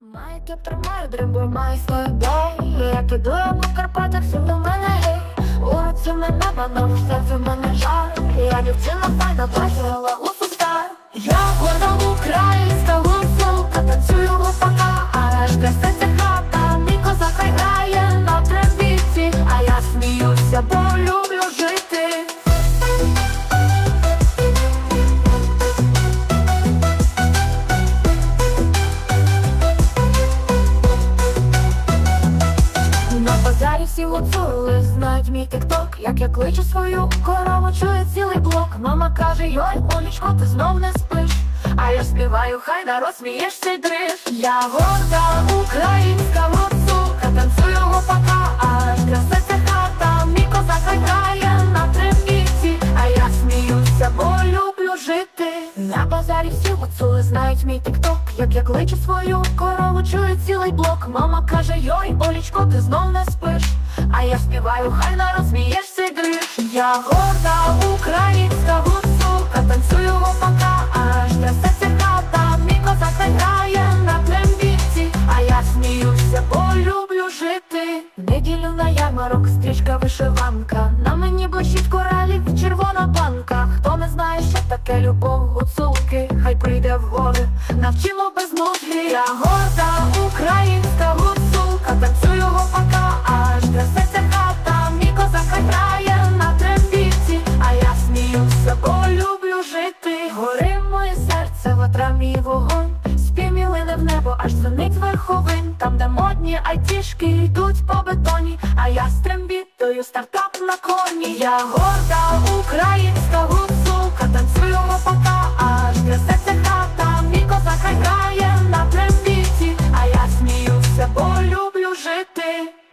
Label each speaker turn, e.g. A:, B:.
A: Тримаю, дрібу май свою бей Я підуємо в Карпатах, всім до мене гей Улиці мене серце в мене жар Я дівчина файна, бачила у фуста Я горда українська гуцулка, На у цули знають мій тикток Як я кличу свою корову, чує цілий блок. Мама каже, йой, Олічко, ти знов не спиш А я співаю, хай народ смієшся й дриж Я горда українська На базарі всі гуцули знають мій тикток Як я кличу свою корову, чує цілий блок. Мама каже, йой, Олічко, ти знов не спиш А я співаю, хай народ смієшся й дриж Я горда українська гуцулка Танцюю гопака, аж трясеться хата Мій козак грає на трембіці А я сміюся, бо люблю жити. Неділю на ярмарок, стрічка вишиванка. На мені блищить коралів червона банка Таке любов гуцулки Хай прийде в гори, навчимо без нудки Я горда українська гуцулка. Танцюю гопака, аж трясеться хата. Мій козак хай грає на трембіці А я сміюся, бо люблю жити. Гори моє серце, ватра мій вогонь. Співмілине в небо, аж звенить верховин. Там, де модні айтішки йдуть по бетоні. А я з трембітою стартап на коні. Я горда arrêter.